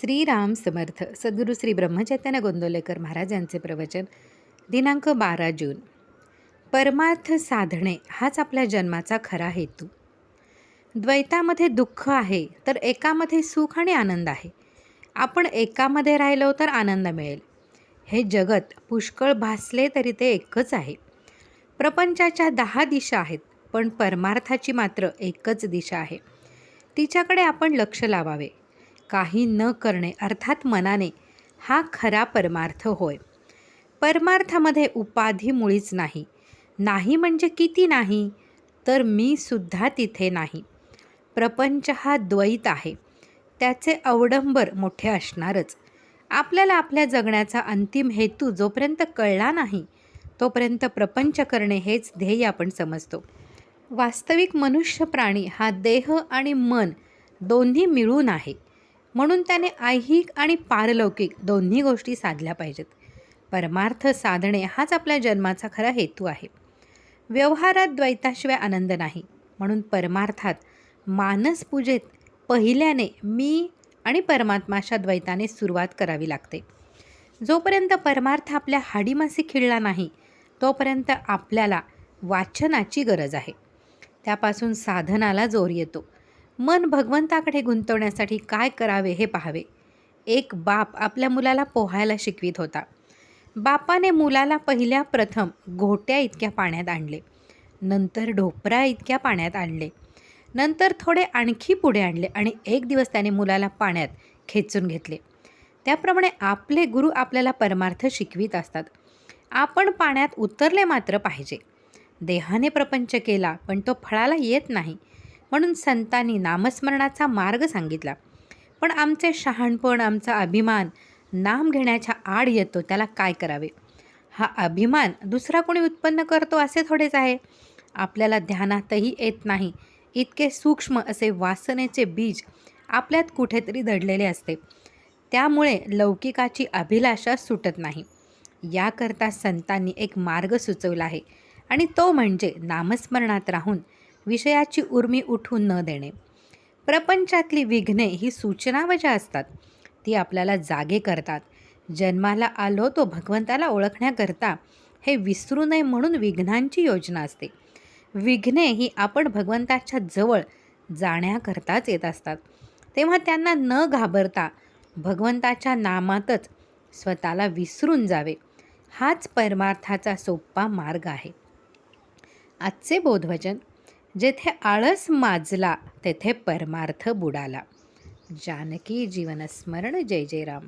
श्रीराम समर्थ सद्गुरू श्री ब्रह्मचैतन्य गोंदवलेकर महाराज यांचे प्रवचन दिनांक बारा जून. परमार्थ साधणे हाच आपल्या जन्माचा खरा हेतू. द्वैतामध्ये दुःख आहे तर एकामध्ये सुख आणि आनंद आहे. आपण एकामध्ये राहिलो तर आनंद मिळेल. हे जगत पुष्कळ भासले तरी ते एकच आहे. प्रपंचाच्या दहा दिशा आहेत पण परमार्थाची मात्र एकच दिशा आहे. तिच्याकडे आपण लक्ष लावावे. काही न करणे अर्थात मनाने हा खरा परमार्थ होय. परमार्थामध्ये उपाधी मुळीच नाही. नाही म्हणजे किती नाही? तर मी सुद्धा तिथे नाही. प्रपंच हा द्वैत आहे. त्याचे अवडंबर मोठे असणारच. आपल्याला आपल्या जगण्याचा अंतिम हेतू जोपर्यंत कळला नाही तोपर्यंत प्रपंच करणे हेच ध्येय आपण समजतो. वास्तविक मनुष्य प्राणी हा देह आणि मन दोन्ही मिळून आहे. म्हणून त्याने ऐहिक आणि पारलौकिक दोन्ही गोष्टी साधल्या पाहिजेत. परमार्थ साधणे हाच आपल्या जन्माचा खरा हेतू आहे. व्यवहारात द्वैताशिवाय आनंद नाही. म्हणून परमार्थात मानसपूजेत पहिल्याने मी आणि परमात्माच्या द्वैताने सुरुवात करावी लागते. जोपर्यंत परमार्थ आपल्या हाडीमासी खिळला नाही तोपर्यंत आपल्याला वाचनाची गरज आहे. त्यापासून साधनाला जोर येतो. मन भगवंताकडे गुंतवण्यासाठी काय करावे हे पाहावे. एक बाप आपल्या मुलाला पोहायला शिकवित होता. बापाने मुलाला पहिल्या प्रथम घोट्या इतक्या पाण्यात आणले. नंतर ढोपरा इतक्या पाण्यात आणले. नंतर थोडे आणखी पुढे आणले आणि एक दिवस त्याने मुलाला पाण्यात खेचून घेतले. त्याप्रमाणे आपले गुरु आपल्याला परमार्थ शिकवित असतात. आपण पाण्यात उतरले मात्र पाहिजे. देहाने प्रपंच केला पण तो फळाला येत नाही. म्हणून संतांनी नामस्मरणाचा मार्ग सांगितला. पण आमचे शहाणपण आमचा अभिमान नाम घेण्याच्या आड येतो त्याला काय करावे? हा अभिमान दुसरा कोणी उत्पन्न करतो असे थोडेच आहे. आपल्याला ध्यानातही येत नाही. इतके सूक्ष्म असे वासनेचे बीज आपल्यात कुठेतरी दडलेले असते. त्यामुळे लौकिकाची अभिलाषा सुटत नाही. याकरता संतांनी एक मार्ग सुचवला आहे आणि तो म्हणजे नामस्मरणात राहून विषयाची उर्मी उठून न देणे. प्रपंचातली विघ्ने ही सूचनावजा असतात. ती आपल्याला जागे करतात. जन्माला आलो तो भगवंताला ओळखण्याकरता हे विसरू नये म्हणून विघ्नांची योजना असते. विघ्ने ही आपण भगवंताच्या जवळ जाण्याकरताच येत असतात. तेव्हा त्यांना न घाबरता भगवंताच्या नामातच स्वतःला विसरून जावे. हाच परमार्थाचा सोपा मार्ग आहे. आजचे बोधवचन जेथे आळस माजला तेथे परमार्थ बुडाला. जानकी जीवनस्मरण जय जय राम.